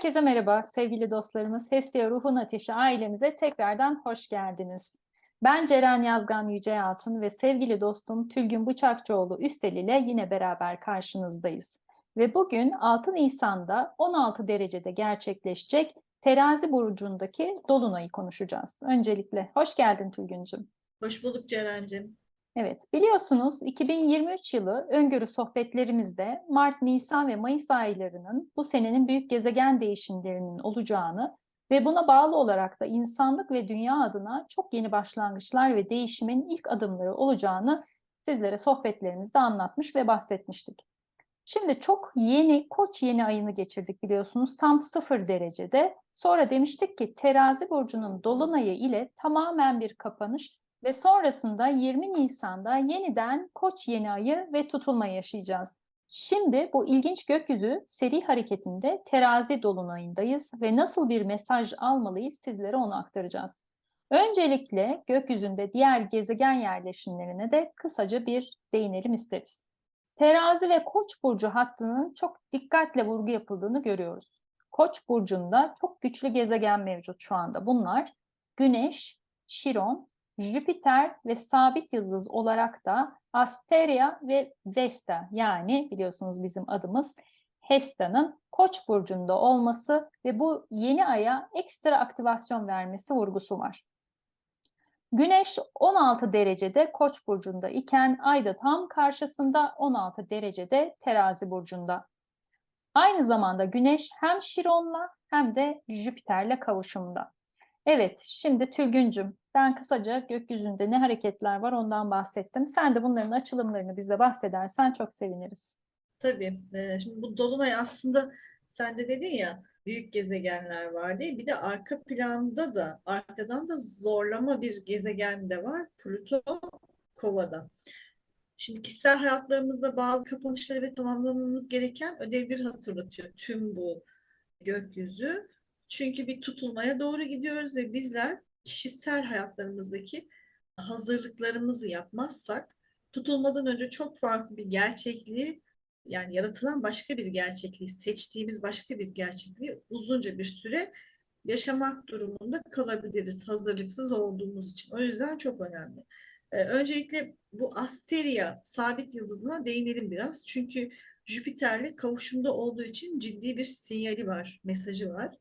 Herkese merhaba sevgili dostlarımız. Hestia Ruhun Ateşi ailemize tekrardan hoş geldiniz. Ben Ceren Yazgan Yüce Yalçın ve sevgili dostum Tülgün Bıçakçıoğlu Üstel ile yine beraber karşınızdayız. Ve bugün 6 Nisan'da 16 derecede gerçekleşecek terazi burcundaki Dolunay'ı konuşacağız. Öncelikle hoş geldin Tülgüncüm. Hoş bulduk Ceren'cim. Evet, biliyorsunuz 2023 yılı öngörü sohbetlerimizde Mart, Nisan ve Mayıs aylarının bu senenin büyük gezegen değişimlerinin olacağını ve buna bağlı olarak da insanlık ve dünya adına çok yeni başlangıçlar ve değişimin ilk adımları olacağını sizlere sohbetlerimizde anlatmış ve bahsetmiştik. Şimdi çok yeni Koç yeni ayını geçirdik biliyorsunuz tam sıfır derecede. Sonra demiştik ki terazi burcunun dolunayı ile tamamen bir kapanış ve sonrasında 20 Nisan'da yeniden Koç yeni ayı ve tutulma yaşayacağız. Şimdi bu ilginç gökyüzü seri hareketinde terazi dolunayındayız ve nasıl bir mesaj almalıyız sizlere onu aktaracağız. Öncelikle gökyüzünde diğer gezegen yerleşimlerine de kısaca bir değinelim isteriz. Terazi ve Koç burcu hattının çok dikkatle vurgu yapıldığını görüyoruz. Koç burcunda çok güçlü gezegen mevcut şu anda. Bunlar Güneş, Şiron, Jüpiter ve sabit yıldız olarak da Asteria ve Vesta yani biliyorsunuz bizim adımız Hesta'nın Koç burcunda olması ve bu yeni aya ekstra aktivasyon vermesi vurgusu var. Güneş 16 derecede Koç burcunda iken Ay da tam karşısında 16 derecede Terazi burcunda. Aynı zamanda Güneş hem Şiron'la hem de Jüpiter'le kavuşumda. Evet, şimdi Tülgüncüm, ben kısaca gökyüzünde ne hareketler var ondan bahsettim. Sen de bunların açılımlarını bize bahsedersen çok seviniriz. Tabii. e, Şimdi bu Dolunay aslında sen de dedin ya büyük gezegenler var diye. Bir de arka planda da arkadan da zorlama bir gezegen de var. Plüto Kova'da. Şimdi kişisel hayatlarımızda bazı kapanışları ve tamamlamamız gereken ödevleri hatırlatıyor tüm bu gökyüzü. Çünkü bir tutulmaya doğru gidiyoruz ve bizler kişisel hayatlarımızdaki hazırlıklarımızı yapmazsak tutulmadan önce çok farklı bir gerçekliği yani yaratılan başka bir gerçekliği, seçtiğimiz başka bir gerçekliği uzunca bir süre yaşamak durumunda kalabiliriz hazırlıksız olduğumuz için. O yüzden çok önemli. Ee, öncelikle bu Asteria sabit yıldızına değinelim biraz. Çünkü Jüpiter'le kavuşumda olduğu için ciddi bir sinyali var, mesajı var.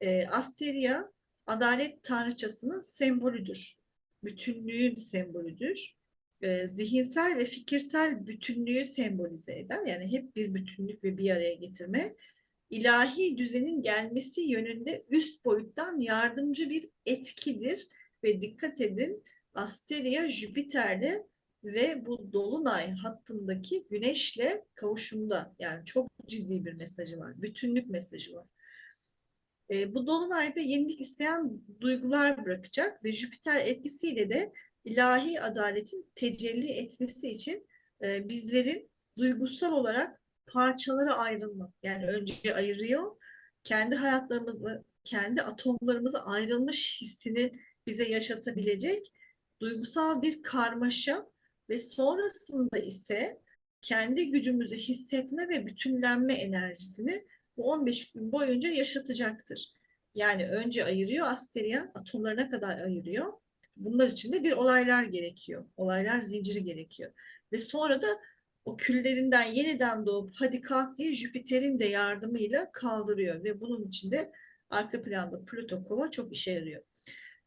Ee, Asteria adalet tanrıçasının sembolüdür. Bütünlüğün sembolüdür. E, zihinsel ve fikirsel bütünlüğü sembolize eder. Yani hep bir bütünlük ve bir araya getirme. İlahi düzenin gelmesi yönünde üst boyuttan yardımcı bir etkidir. Ve dikkat edin Asteria Jüpiter'le ve bu Dolunay hattındaki Güneş'le kavuşumda. Yani çok ciddi bir mesajı var. Bütünlük mesajı var. E, bu dolunayda yenilik isteyen duygular bırakacak ve Jüpiter etkisiyle de ilahi adaletin tecelli etmesi için e, bizlerin duygusal olarak parçalara ayrılma. Yani önce ayırıyor, kendi hayatlarımızı, kendi atomlarımızı ayrılmış hissini bize yaşatabilecek duygusal bir karmaşa ve sonrasında ise kendi gücümüzü hissetme ve bütünlenme enerjisini bu 15 gün boyunca yaşatacaktır. Yani önce ayırıyor asteriyan atomlarına kadar ayırıyor. Bunlar için de bir olaylar gerekiyor. Olaylar zinciri gerekiyor. Ve sonra da o küllerinden yeniden doğup hadi kalk diye Jüpiter'in de yardımıyla kaldırıyor. Ve bunun için de arka planda Plüto kova çok işe yarıyor.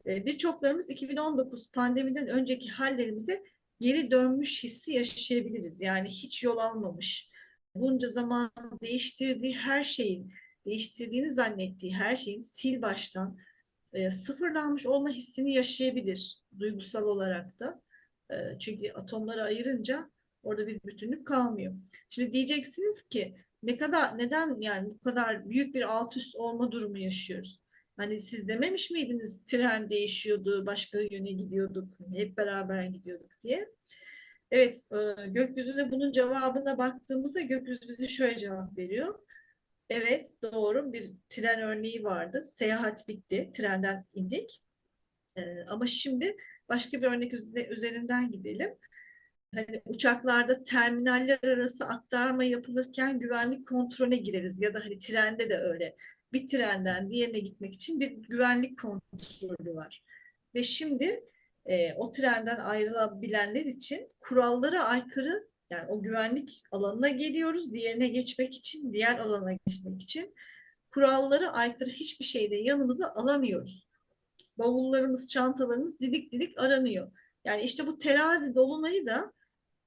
Ee, birçoklarımız 2019 pandemiden önceki hallerimize geri dönmüş hissi yaşayabiliriz. Yani hiç yol almamış, bunca zaman değiştirdiği her şeyin, değiştirdiğini zannettiği her şeyin sil baştan e, sıfırlanmış olma hissini yaşayabilir duygusal olarak da. E, çünkü atomları ayırınca orada bir bütünlük kalmıyor. Şimdi diyeceksiniz ki ne kadar neden yani bu kadar büyük bir alt üst olma durumu yaşıyoruz? Hani siz dememiş miydiniz tren değişiyordu, başka yöne gidiyorduk, hani hep beraber gidiyorduk diye. Evet, e, gökyüzünde bunun cevabına baktığımızda gökyüzü bize şöyle cevap veriyor. Evet, doğru bir tren örneği vardı. Seyahat bitti, trenden indik. E, ama şimdi başka bir örnek üzerinden gidelim. Hani uçaklarda terminaller arası aktarma yapılırken güvenlik kontrolüne gireriz ya da hani trende de öyle. bir trenden diğerine gitmek için bir güvenlik kontrolü var. Ve şimdi e, o trenden ayrılabilenler için kurallara aykırı yani o güvenlik alanına geliyoruz. Diğerine geçmek için, diğer alana geçmek için kurallara aykırı hiçbir şeyi de yanımıza alamıyoruz. Bavullarımız, çantalarımız didik didik aranıyor. Yani işte bu terazi dolunayı da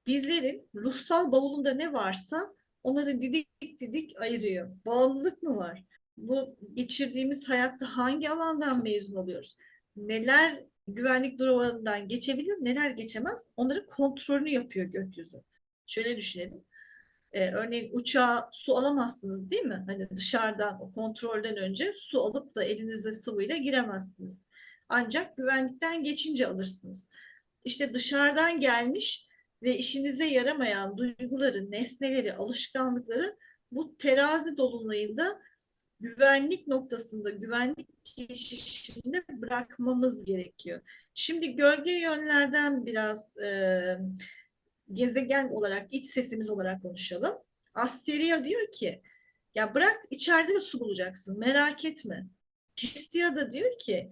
bizlerin ruhsal bavulunda ne varsa onları didik didik ayırıyor. Bağımlılık mı var? Bu geçirdiğimiz hayatta hangi alandan mezun oluyoruz? Neler güvenlik duvarından geçebilir, neler geçemez? Onların kontrolünü yapıyor gökyüzü. Şöyle düşünelim. Ee, örneğin uçağa su alamazsınız değil mi? Hani dışarıdan o kontrolden önce su alıp da elinize sıvıyla giremezsiniz. Ancak güvenlikten geçince alırsınız. İşte dışarıdan gelmiş ve işinize yaramayan duyguları, nesneleri, alışkanlıkları bu terazi dolunayında güvenlik noktasında, güvenlik geçişinde bırakmamız gerekiyor. Şimdi gölge yönlerden biraz e, gezegen olarak, iç sesimiz olarak konuşalım. Asteria diyor ki, ya bırak içeride de su bulacaksın, merak etme. Hestia da diyor ki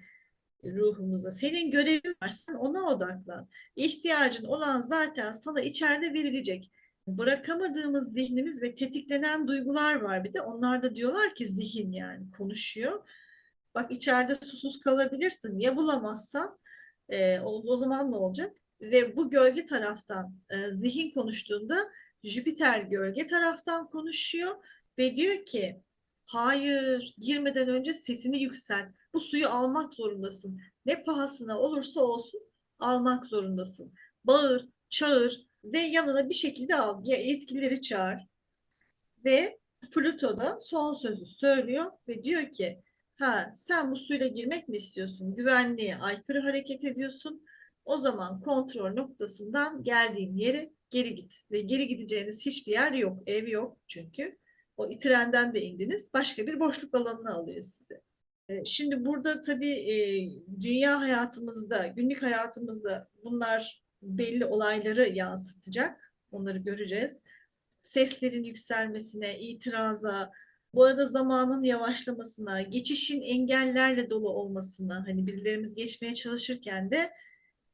ruhumuza, senin görevin var, sen ona odaklan. İhtiyacın olan zaten sana içeride verilecek. Bırakamadığımız zihnimiz ve tetiklenen duygular var bir de. Onlar da diyorlar ki zihin yani konuşuyor. Bak içeride susuz kalabilirsin. Ya bulamazsan e, o, o zaman ne olacak? Ve bu gölge taraftan e, zihin konuştuğunda Jüpiter gölge taraftan konuşuyor ve diyor ki hayır girmeden önce sesini yükselt. Bu suyu almak zorundasın. Ne pahasına olursa olsun almak zorundasın. Bağır, çağır ve yanına bir şekilde al. Yetkilileri çağır. Ve Plüto da son sözü söylüyor ve diyor ki ha sen bu suyla girmek mi istiyorsun? Güvenliğe aykırı hareket ediyorsun. O zaman kontrol noktasından geldiğin yere geri git. Ve geri gideceğiniz hiçbir yer yok. Ev yok çünkü. O trenden de indiniz. Başka bir boşluk alanına alıyor sizi. E, Şimdi burada tabii e, dünya hayatımızda, günlük hayatımızda bunlar belli olayları yansıtacak. Onları göreceğiz. Seslerin yükselmesine, itiraza, bu arada zamanın yavaşlamasına, geçişin engellerle dolu olmasına, hani birilerimiz geçmeye çalışırken de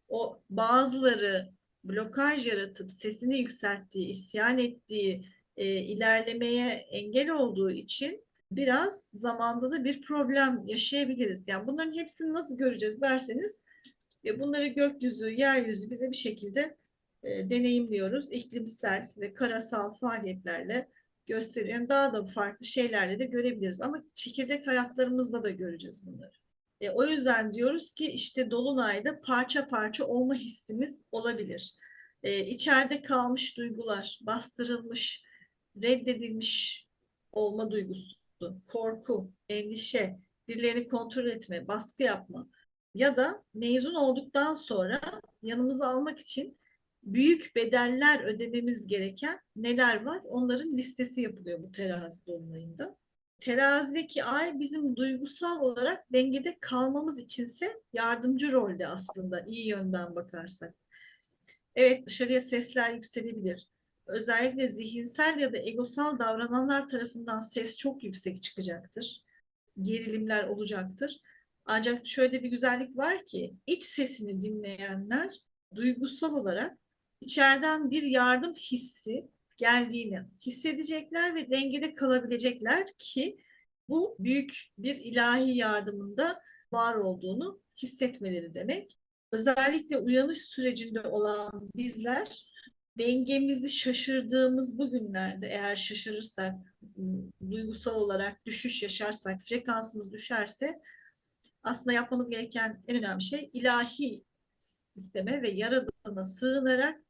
o bazıları blokaj yaratıp sesini yükselttiği, isyan ettiği, e, ilerlemeye engel olduğu için biraz zamanda da bir problem yaşayabiliriz. Yani bunların hepsini nasıl göreceğiz derseniz e, bunları gökyüzü, yeryüzü bize bir şekilde e, deneyimliyoruz. İklimsel ve karasal faaliyetlerle gösteriyor. Daha da farklı şeylerle de görebiliriz ama çekirdek hayatlarımızda da göreceğiz bunları. E, o yüzden diyoruz ki işte Dolunay'da parça parça olma hissimiz olabilir. E, içeride kalmış duygular, bastırılmış, reddedilmiş olma duygusu, korku, endişe, birilerini kontrol etme, baskı yapma ya da mezun olduktan sonra yanımıza almak için büyük bedeller ödememiz gereken neler var? Onların listesi yapılıyor bu terazi dolunayında. Terazideki ay bizim duygusal olarak dengede kalmamız içinse yardımcı rolde aslında iyi yönden bakarsak. Evet dışarıya sesler yükselebilir. Özellikle zihinsel ya da egosal davrananlar tarafından ses çok yüksek çıkacaktır. Gerilimler olacaktır. Ancak şöyle bir güzellik var ki iç sesini dinleyenler duygusal olarak içeriden bir yardım hissi geldiğini hissedecekler ve dengede kalabilecekler ki bu büyük bir ilahi yardımında var olduğunu hissetmeleri demek. Özellikle uyanış sürecinde olan bizler dengemizi şaşırdığımız bu günlerde eğer şaşırırsak, duygusal olarak düşüş yaşarsak, frekansımız düşerse aslında yapmamız gereken en önemli şey ilahi sisteme ve yaradana sığınarak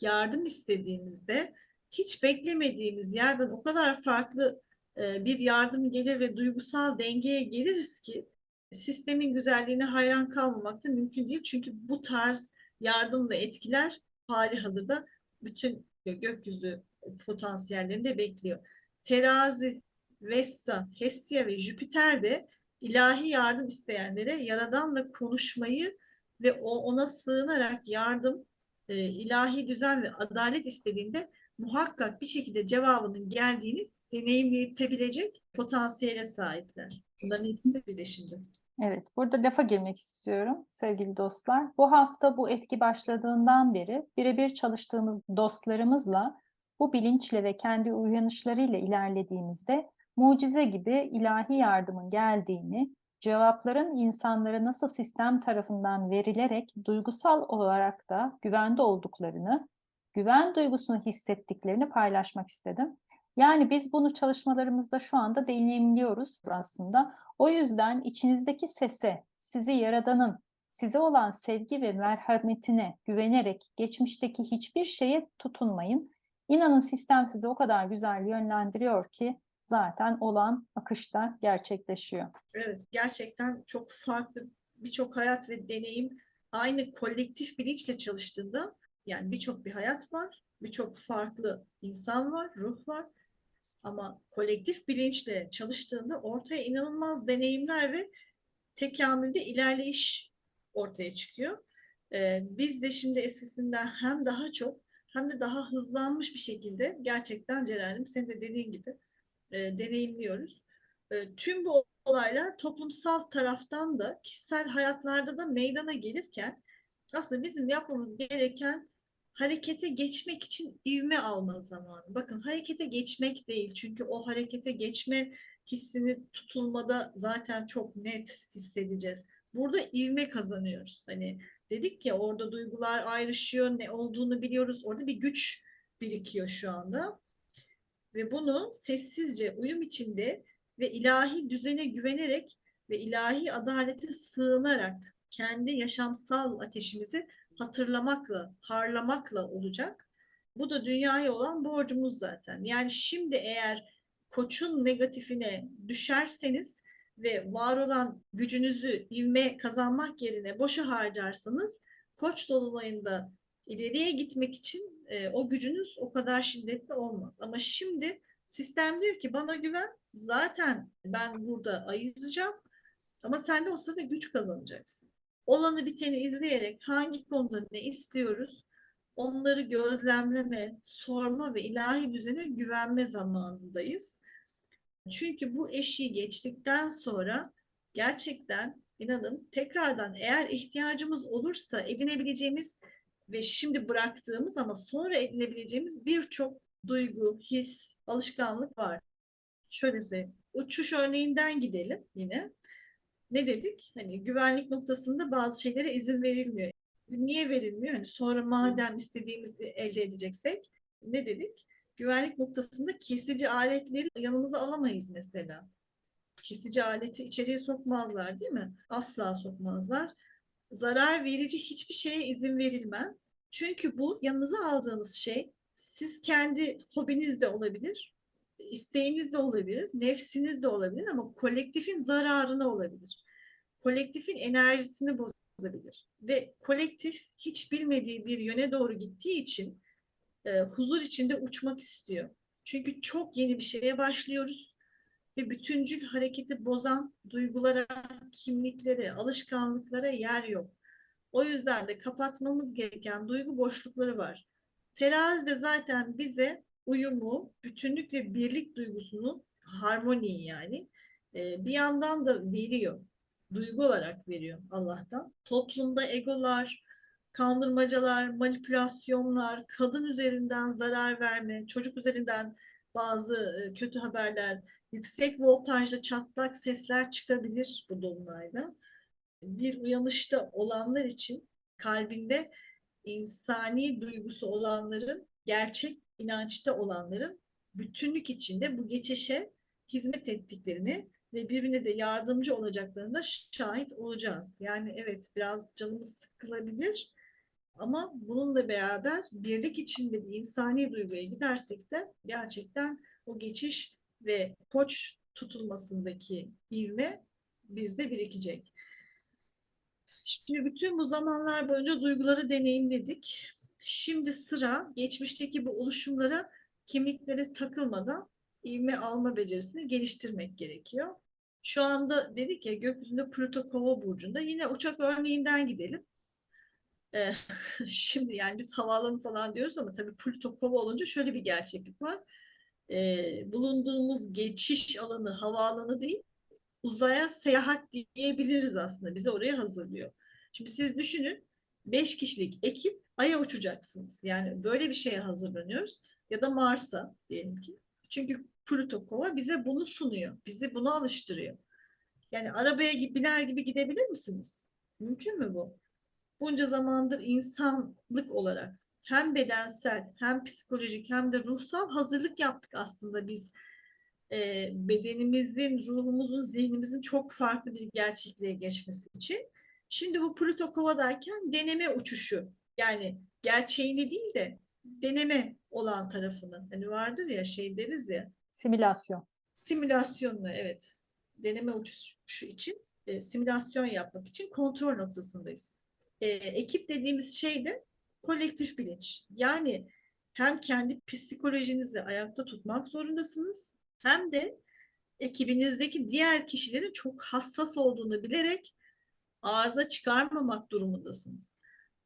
yardım istediğimizde hiç beklemediğimiz yerden o kadar farklı e, bir yardım gelir ve duygusal dengeye geliriz ki sistemin güzelliğine hayran kalmamak da mümkün değil. Çünkü bu tarz yardım ve etkiler hali hazırda bütün gökyüzü potansiyellerinde bekliyor. Terazi, Vesta, Hestia ve Jüpiter de ilahi yardım isteyenlere Yaradan'la konuşmayı ve o ona sığınarak yardım, e, ilahi düzen ve adalet istediğinde muhakkak bir şekilde cevabının geldiğini deneyimleyebilecek potansiyele sahipler. Bunların hepsi de birleşimde. Evet, burada lafa girmek istiyorum sevgili dostlar. Bu hafta bu etki başladığından beri birebir çalıştığımız dostlarımızla bu bilinçle ve kendi uyanışlarıyla ilerlediğimizde mucize gibi ilahi yardımın geldiğini, cevapların insanlara nasıl sistem tarafından verilerek duygusal olarak da güvende olduklarını, güven duygusunu hissettiklerini paylaşmak istedim. Yani biz bunu çalışmalarımızda şu anda deneyimliyoruz aslında. O yüzden içinizdeki sese, sizi Yaradan'ın, size olan sevgi ve merhametine güvenerek geçmişteki hiçbir şeye tutunmayın. İnanın sistem sizi o kadar güzel yönlendiriyor ki zaten olan akışta gerçekleşiyor. Evet, gerçekten çok farklı birçok hayat ve deneyim aynı kolektif bilinçle çalıştığında yani birçok bir hayat var, birçok farklı insan var, ruh var. Ama kolektif bilinçle çalıştığında ortaya inanılmaz deneyimler ve tekamülde ilerleyiş ortaya çıkıyor. Ee, biz de şimdi eskisinden hem daha çok hem de daha hızlanmış bir şekilde gerçekten Ceren'im senin de dediğin gibi e, deneyimliyoruz. E, tüm bu olaylar toplumsal taraftan da kişisel hayatlarda da meydana gelirken aslında bizim yapmamız gereken harekete geçmek için ivme alma zamanı. Bakın harekete geçmek değil çünkü o harekete geçme hissini tutulmada zaten çok net hissedeceğiz. Burada ivme kazanıyoruz. Hani dedik ya orada duygular ayrışıyor, ne olduğunu biliyoruz. Orada bir güç birikiyor şu anda. Ve bunu sessizce uyum içinde ve ilahi düzene güvenerek ve ilahi adalete sığınarak kendi yaşamsal ateşimizi hatırlamakla, harlamakla olacak. Bu da dünyaya olan borcumuz zaten. Yani şimdi eğer koçun negatifine düşerseniz ve var olan gücünüzü ivme kazanmak yerine boşa harcarsanız koç dolunayında ileriye gitmek için e, o gücünüz o kadar şiddetli olmaz. Ama şimdi sistem diyor ki bana güven zaten ben burada ayıracağım ama sen de o sırada güç kazanacaksın olanı biteni izleyerek hangi konuda ne istiyoruz onları gözlemleme, sorma ve ilahi düzene güvenme zamanındayız. Çünkü bu eşiği geçtikten sonra gerçekten inanın tekrardan eğer ihtiyacımız olursa edinebileceğimiz ve şimdi bıraktığımız ama sonra edinebileceğimiz birçok duygu, his, alışkanlık var. Şöyle söyleyeyim. Uçuş örneğinden gidelim yine ne dedik? Hani güvenlik noktasında bazı şeylere izin verilmiyor. Niye verilmiyor? Hani sonra madem istediğimizi elde edeceksek ne dedik? Güvenlik noktasında kesici aletleri yanımıza alamayız mesela. Kesici aleti içeriye sokmazlar değil mi? Asla sokmazlar. Zarar verici hiçbir şeye izin verilmez. Çünkü bu yanınıza aldığınız şey siz kendi hobiniz de olabilir, isteğiniz de olabilir, nefsiniz de olabilir ama kolektifin zararına olabilir. Kolektifin enerjisini bozabilir. Ve kolektif hiç bilmediği bir yöne doğru gittiği için e, huzur içinde uçmak istiyor. Çünkü çok yeni bir şeye başlıyoruz ve bütüncül hareketi bozan duygulara, kimliklere, alışkanlıklara yer yok. O yüzden de kapatmamız gereken duygu boşlukları var. Terazi de zaten bize uyumu, bütünlük ve birlik duygusunu, harmoniyi yani e, bir yandan da veriyor. Duygu olarak veriyor Allah'tan. Toplumda egolar, kandırmacalar, manipülasyonlar, kadın üzerinden zarar verme, çocuk üzerinden bazı e, kötü haberler, yüksek voltajda çatlak sesler çıkabilir bu dolunayda. Bir uyanışta olanlar için kalbinde insani duygusu olanların gerçek inançta olanların bütünlük içinde bu geçişe hizmet ettiklerini ve birbirine de yardımcı olacaklarına şahit olacağız. Yani evet biraz canımız sıkılabilir ama bununla beraber birlik içinde bir insani duyguya gidersek de gerçekten o geçiş ve koç tutulmasındaki ivme bizde birikecek. Şimdi bütün bu zamanlar boyunca duyguları deneyimledik. Şimdi sıra geçmişteki bu oluşumlara, kimliklere takılmadan ivme alma becerisini geliştirmek gerekiyor. Şu anda dedik ya gökyüzünde Plüto Kova burcunda yine uçak örneğinden gidelim. Ee, şimdi yani biz havaalanı falan diyoruz ama tabii Plüto Kova olunca şöyle bir gerçeklik var. E, bulunduğumuz geçiş alanı havaalanı değil, uzaya seyahat diyebiliriz aslında. Bizi oraya hazırlıyor. Şimdi siz düşünün, 5 kişilik ekip Ay'a uçacaksınız. Yani böyle bir şeye hazırlanıyoruz. Ya da Mars'a diyelim ki. Çünkü Plüto Kova bize bunu sunuyor. Bizi buna alıştırıyor. Yani arabaya biner gibi gidebilir misiniz? Mümkün mü bu? Bunca zamandır insanlık olarak hem bedensel hem psikolojik hem de ruhsal hazırlık yaptık aslında biz e, bedenimizin, ruhumuzun, zihnimizin çok farklı bir gerçekliğe geçmesi için. Şimdi bu Plüto Kova'dayken deneme uçuşu yani gerçeğini değil de deneme olan tarafını hani vardır ya şey deriz ya Simülasyon. simülasyonla evet deneme uçuşu için e, simülasyon yapmak için kontrol noktasındayız. E, ekip dediğimiz şey de kolektif bilinç. Yani hem kendi psikolojinizi ayakta tutmak zorundasınız hem de ekibinizdeki diğer kişilerin çok hassas olduğunu bilerek arıza çıkarmamak durumundasınız.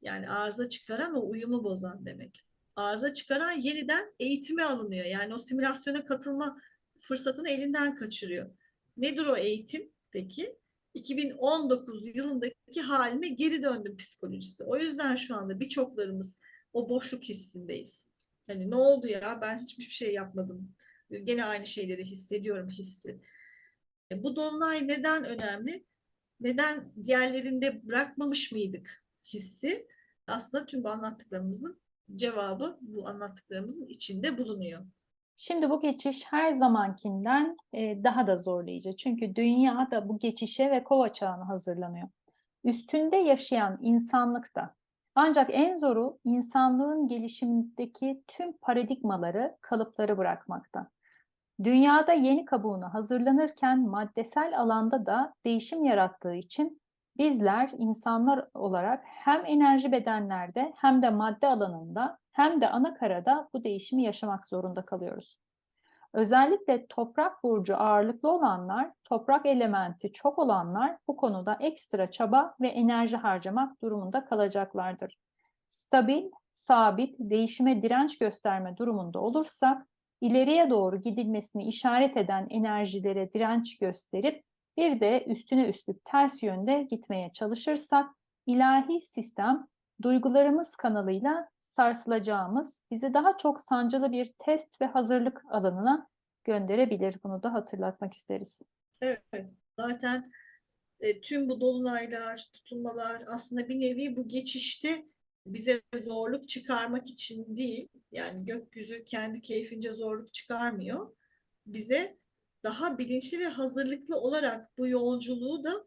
Yani arıza çıkaran o uyumu bozan demek. Arıza çıkaran yeniden eğitime alınıyor. Yani o simülasyona katılma fırsatını elinden kaçırıyor. Nedir o eğitim peki? 2019 yılındaki halime geri döndüm psikolojisi. O yüzden şu anda birçoklarımız o boşluk hissindeyiz. Hani ne oldu ya ben hiçbir şey yapmadım. Gene aynı şeyleri hissediyorum hissi. E, Bu dolunay neden önemli? Neden diğerlerinde bırakmamış mıydık hissi? Aslında tüm bu anlattıklarımızın cevabı bu anlattıklarımızın içinde bulunuyor. Şimdi bu geçiş her zamankinden e, daha da zorlayıcı. Çünkü dünya da bu geçişe ve kova çağına hazırlanıyor. Üstünde yaşayan insanlık da. Ancak en zoru insanlığın gelişimindeki tüm paradigmaları, kalıpları bırakmakta. Dünyada yeni kabuğuna hazırlanırken maddesel alanda da değişim yarattığı için bizler insanlar olarak hem enerji bedenlerde hem de madde alanında hem de ana karada bu değişimi yaşamak zorunda kalıyoruz. Özellikle toprak burcu ağırlıklı olanlar, toprak elementi çok olanlar bu konuda ekstra çaba ve enerji harcamak durumunda kalacaklardır. Stabil, sabit, değişime direnç gösterme durumunda olursak, ileriye doğru gidilmesini işaret eden enerjilere direnç gösterip bir de üstüne üstlük ters yönde gitmeye çalışırsak, ilahi sistem duygularımız kanalıyla sarsılacağımız, bizi daha çok sancılı bir test ve hazırlık alanına gönderebilir. Bunu da hatırlatmak isteriz. Evet, zaten e, tüm bu dolunaylar, tutulmalar aslında bir nevi bu geçişte bize zorluk çıkarmak için değil, yani gökyüzü kendi keyfince zorluk çıkarmıyor. Bize daha bilinçli ve hazırlıklı olarak bu yolculuğu da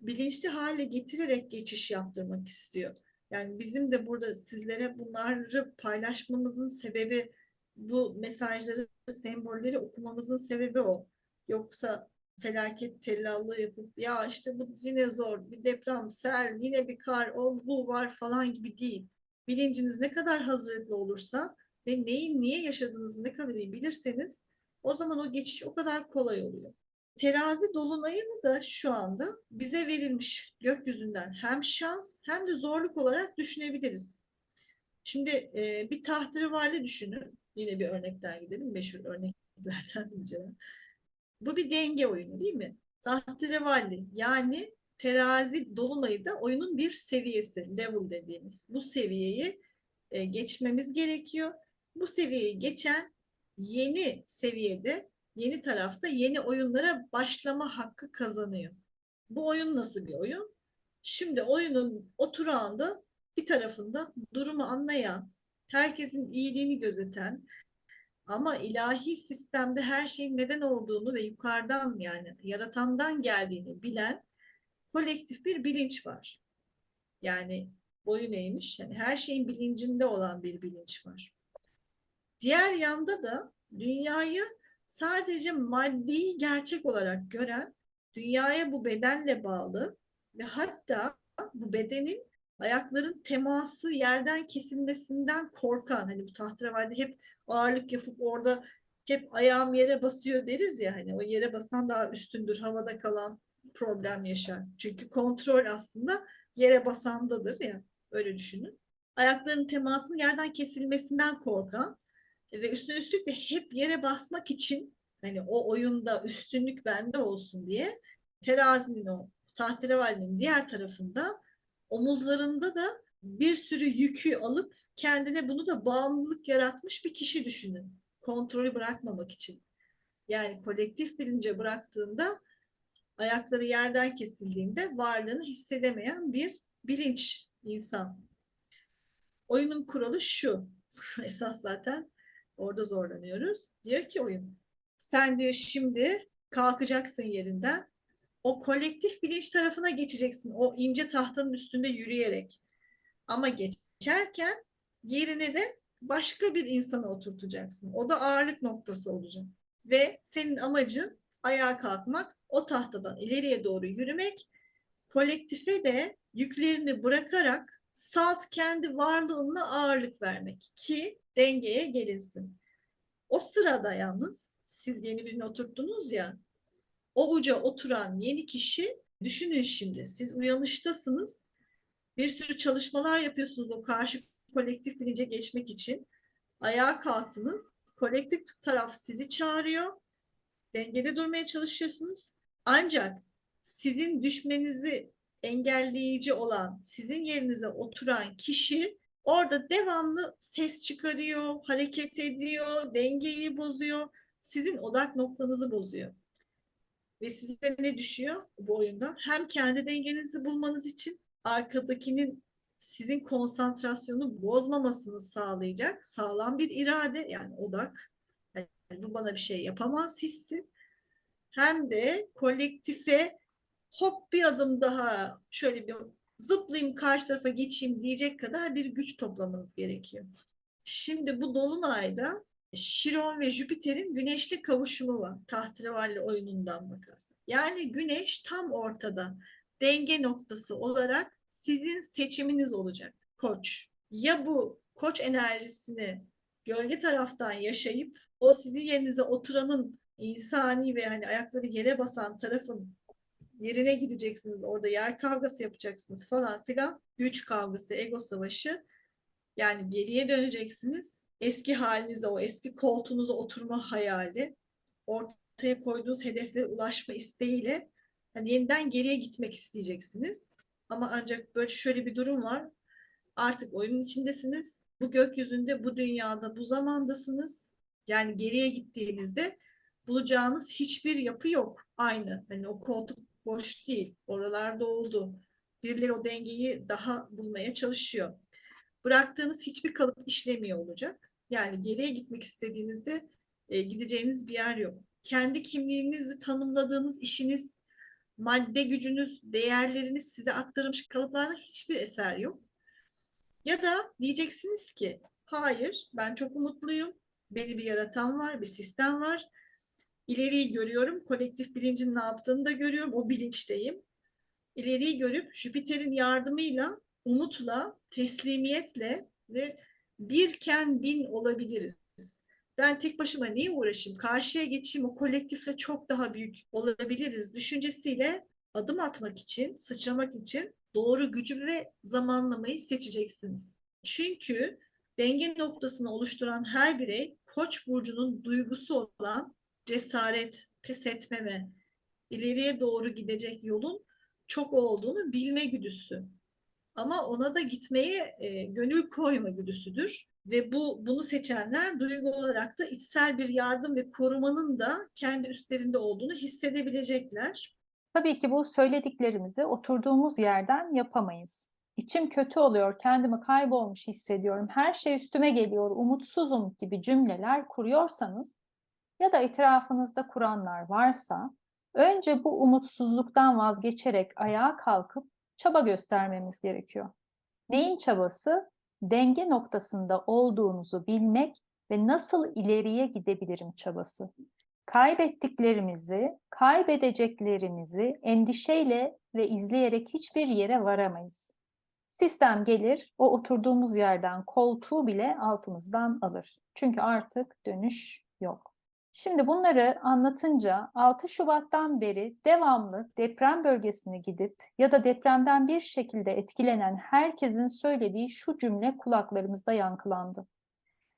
bilinçli hale getirerek geçiş yaptırmak istiyor. Yani bizim de burada sizlere bunları paylaşmamızın sebebi bu mesajları, sembolleri okumamızın sebebi o. Yoksa felaket tellallığı yapıp ya işte bu yine zor, bir deprem, sel, yine bir kar, o bu var falan gibi değil. Bilinciniz ne kadar hazırlıklı olursa ve neyin niye yaşadığınızı ne kadar iyi bilirseniz o zaman o geçiş o kadar kolay oluyor. Terazi dolunayını da şu anda bize verilmiş gökyüzünden hem şans hem de zorluk olarak düşünebiliriz. Şimdi e, bir tahterevalli düşünün. Yine bir örnekten gidelim. Meşhur örneklerden diyeceğim. Bu bir denge oyunu değil mi? Tahterevalli yani terazi dolunayı da oyunun bir seviyesi, level dediğimiz. Bu seviyeyi e, geçmemiz gerekiyor. Bu seviyeyi geçen yeni seviyede, yeni tarafta yeni oyunlara başlama hakkı kazanıyor. Bu oyun nasıl bir oyun? Şimdi oyunun oturağında bir tarafında durumu anlayan, herkesin iyiliğini gözeten ama ilahi sistemde her şeyin neden olduğunu ve yukarıdan yani yaratandan geldiğini bilen kolektif bir bilinç var. Yani boyu neymiş? Yani her şeyin bilincinde olan bir bilinç var. Diğer yanda da dünyayı sadece maddi gerçek olarak gören, dünyaya bu bedenle bağlı ve hatta bu bedenin ayakların teması yerden kesilmesinden korkan, hani bu tahterevalli hep ağırlık yapıp orada hep ayağım yere basıyor deriz ya hani o yere basan daha üstündür, havada kalan problem yaşar. Çünkü kontrol aslında yere basandadır ya öyle düşünün. Ayakların temasının yerden kesilmesinden korkan ve üstüne üstlük de hep yere basmak için hani o oyunda üstünlük bende olsun diye terazinin o tahterevalinin diğer tarafında omuzlarında da bir sürü yükü alıp kendine bunu da bağımlılık yaratmış bir kişi düşünün. Kontrolü bırakmamak için. Yani kolektif bilince bıraktığında ayakları yerden kesildiğinde varlığını hissedemeyen bir bilinç insan. Oyunun kuralı şu. Esas zaten orada zorlanıyoruz. Diyor ki oyun. Sen diyor şimdi kalkacaksın yerinden. O kolektif bilinç tarafına geçeceksin. O ince tahtanın üstünde yürüyerek. Ama geçerken yerine de başka bir insana oturtacaksın. O da ağırlık noktası olacak. Ve senin amacın ayağa kalkmak, o tahtadan ileriye doğru yürümek, kolektife de yüklerini bırakarak salt kendi varlığınla ağırlık vermek ki dengeye gelinsin. O sırada yalnız siz yeni birini oturttunuz ya, o uca oturan yeni kişi düşünün şimdi siz uyanıştasınız. Bir sürü çalışmalar yapıyorsunuz o karşı kolektif bilince geçmek için. Ayağa kalktınız. Kolektif taraf sizi çağırıyor. Dengede durmaya çalışıyorsunuz. Ancak sizin düşmenizi engelleyici olan, sizin yerinize oturan kişi orada devamlı ses çıkarıyor, hareket ediyor, dengeyi bozuyor. Sizin odak noktanızı bozuyor. Ve size ne düşüyor bu oyunda? Hem kendi dengenizi bulmanız için arkadakinin sizin konsantrasyonu bozmamasını sağlayacak sağlam bir irade yani odak. Yani bu bana bir şey yapamaz hissi. Hem de kolektife hop bir adım daha şöyle bir zıplayayım karşı tarafa geçeyim diyecek kadar bir güç toplamanız gerekiyor. Şimdi bu dolunayda Şiron ve Jüpiter'in güneşle kavuşumu var. Tahterevalli oyunundan bakarsan. Yani güneş tam ortada denge noktası olarak sizin seçiminiz olacak koç. Ya bu koç enerjisini gölge taraftan yaşayıp o sizin yerinize oturanın insani ve hani ayakları yere basan tarafın yerine gideceksiniz. Orada yer kavgası yapacaksınız falan filan. Güç kavgası, ego savaşı. Yani geriye döneceksiniz. Eski halinize, o eski koltuğunuza oturma hayali, ortaya koyduğunuz hedeflere ulaşma isteğiyle hani yeniden geriye gitmek isteyeceksiniz. Ama ancak böyle şöyle bir durum var. Artık oyunun içindesiniz. Bu gökyüzünde, bu dünyada, bu zamandasınız. Yani geriye gittiğinizde bulacağınız hiçbir yapı yok. Aynı. Hani o koltuk boş değil. Oralarda oldu. Birileri o dengeyi daha bulmaya çalışıyor. Bıraktığınız hiçbir kalıp işlemiyor olacak. Yani geriye gitmek istediğinizde e, gideceğiniz bir yer yok. Kendi kimliğinizi tanımladığınız işiniz, madde gücünüz, değerleriniz size aktarılmış kalıplarda hiçbir eser yok. Ya da diyeceksiniz ki hayır ben çok umutluyum. Beni bir yaratan var, bir sistem var. İleriyi görüyorum. Kolektif bilincin ne yaptığını da görüyorum. O bilinçteyim. İleriyi görüp Jüpiter'in yardımıyla, umutla, teslimiyetle ve birken bin olabiliriz. Ben tek başıma niye uğraşayım? Karşıya geçeyim o kolektifle çok daha büyük olabiliriz düşüncesiyle adım atmak için, sıçramak için doğru gücü ve zamanlamayı seçeceksiniz. Çünkü denge noktasını oluşturan her birey Koç burcunun duygusu olan cesaret, pes etmeme, ileriye doğru gidecek yolun çok olduğunu bilme güdüsü. Ama ona da gitmeye e, gönül koyma güdüsüdür. Ve bu bunu seçenler duygu olarak da içsel bir yardım ve korumanın da kendi üstlerinde olduğunu hissedebilecekler. Tabii ki bu söylediklerimizi oturduğumuz yerden yapamayız. İçim kötü oluyor, kendimi kaybolmuş hissediyorum, her şey üstüme geliyor, umutsuzum gibi cümleler kuruyorsanız ya da etrafınızda kuranlar varsa önce bu umutsuzluktan vazgeçerek ayağa kalkıp çaba göstermemiz gerekiyor. Neyin çabası? Denge noktasında olduğunuzu bilmek ve nasıl ileriye gidebilirim çabası. Kaybettiklerimizi, kaybedeceklerimizi endişeyle ve izleyerek hiçbir yere varamayız. Sistem gelir, o oturduğumuz yerden koltuğu bile altımızdan alır. Çünkü artık dönüş yok. Şimdi bunları anlatınca 6 Şubat'tan beri devamlı deprem bölgesine gidip ya da depremden bir şekilde etkilenen herkesin söylediği şu cümle kulaklarımızda yankılandı.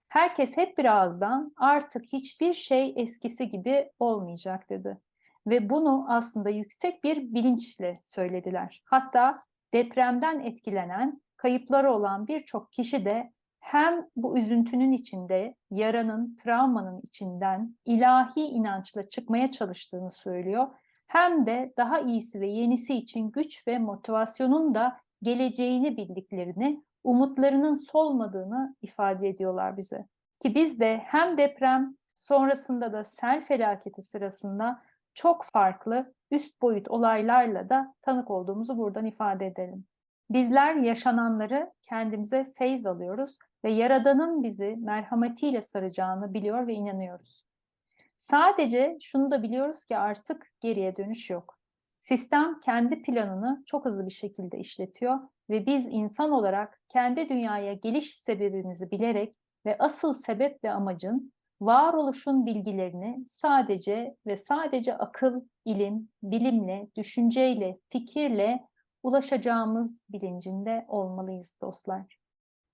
Herkes hep bir ağızdan artık hiçbir şey eskisi gibi olmayacak dedi. Ve bunu aslında yüksek bir bilinçle söylediler. Hatta depremden etkilenen, kayıpları olan birçok kişi de hem bu üzüntünün içinde, yaranın, travmanın içinden ilahi inançla çıkmaya çalıştığını söylüyor. Hem de daha iyisi ve yenisi için güç ve motivasyonun da geleceğini bildiklerini, umutlarının solmadığını ifade ediyorlar bize. Ki biz de hem deprem sonrasında da sel felaketi sırasında çok farklı üst boyut olaylarla da tanık olduğumuzu buradan ifade edelim. Bizler yaşananları kendimize feyz alıyoruz ve Yaradan'ın bizi merhametiyle saracağını biliyor ve inanıyoruz. Sadece şunu da biliyoruz ki artık geriye dönüş yok. Sistem kendi planını çok hızlı bir şekilde işletiyor ve biz insan olarak kendi dünyaya geliş sebebimizi bilerek ve asıl sebep ve amacın varoluşun bilgilerini sadece ve sadece akıl, ilim, bilimle, düşünceyle, fikirle ulaşacağımız bilincinde olmalıyız dostlar.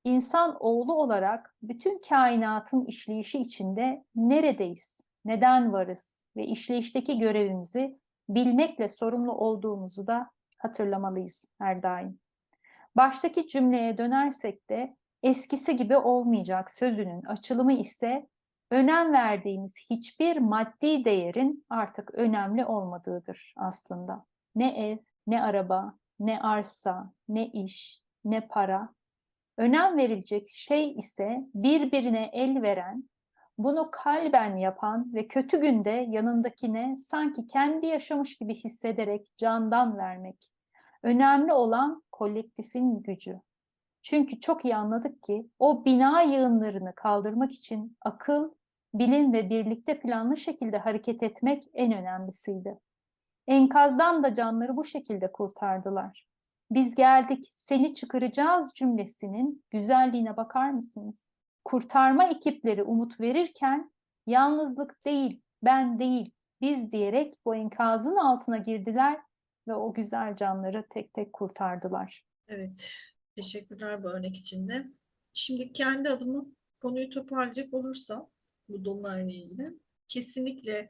İnsan oğlu olarak bütün kainatın işleyişi içinde neredeyiz, neden varız ve işleyişteki görevimizi bilmekle sorumlu olduğumuzu da hatırlamalıyız her daim. Baştaki cümleye dönersek de eskisi gibi olmayacak sözünün açılımı ise önem verdiğimiz hiçbir maddi değerin artık önemli olmadığıdır aslında. Ne ev, ne araba, ne arsa, ne iş, ne para. Önem verilecek şey ise birbirine el veren, bunu kalben yapan ve kötü günde yanındakine sanki kendi yaşamış gibi hissederek candan vermek. Önemli olan kolektifin gücü. Çünkü çok iyi anladık ki o bina yığınlarını kaldırmak için akıl, bilim ve birlikte planlı şekilde hareket etmek en önemlisiydi. Enkazdan da canları bu şekilde kurtardılar. Biz geldik, seni çıkaracağız cümlesinin güzelliğine bakar mısınız? Kurtarma ekipleri umut verirken yalnızlık değil, ben değil, biz diyerek bu enkazın altına girdiler ve o güzel canları tek tek kurtardılar. Evet, teşekkürler bu örnek için de. Şimdi kendi adıma konuyu toparlayacak olursam bu dolunayla ilgili kesinlikle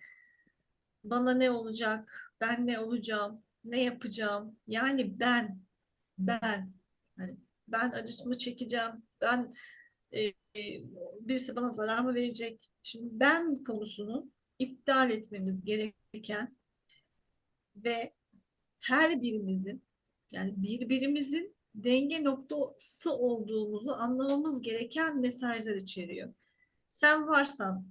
bana ne olacak, ben ne olacağım, ne yapacağım, yani ben, ben, hani ben acımı çekeceğim, ben e, e, birisi bana zarar mı verecek? Şimdi ben konusunu iptal etmemiz gereken ve her birimizin yani birbirimizin denge noktası olduğumuzu anlamamız gereken mesajlar içeriyor. Sen varsan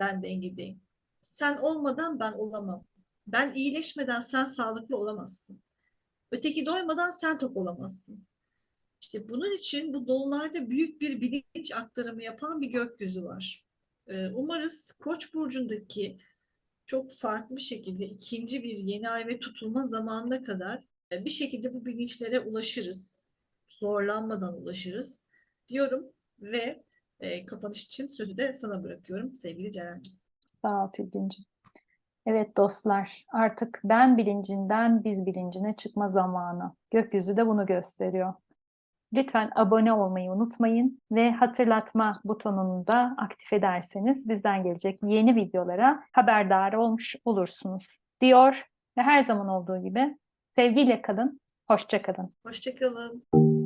ben dengedeyim. Sen olmadan ben olamam. Ben iyileşmeden sen sağlıklı olamazsın. Öteki doymadan sen tok olamazsın. İşte bunun için bu dolunayda büyük bir bilinç aktarımı yapan bir gökyüzü var. Ee, umarız Koç burcundaki çok farklı bir şekilde ikinci bir yeni ay ve tutulma zamanına kadar e, bir şekilde bu bilinçlere ulaşırız. Zorlanmadan ulaşırız diyorum ve e, kapanış için sözü de sana bırakıyorum sevgili Ceren'ciğim. Sağ ol Tülgüncüm. Evet dostlar, artık ben bilincinden biz bilincine çıkma zamanı. Gökyüzü de bunu gösteriyor. Lütfen abone olmayı unutmayın ve hatırlatma butonunu da aktif ederseniz bizden gelecek yeni videolara haberdar olmuş olursunuz. Diyor ve her zaman olduğu gibi sevgiyle kalın, hoşça kalın. Hoşçakalın.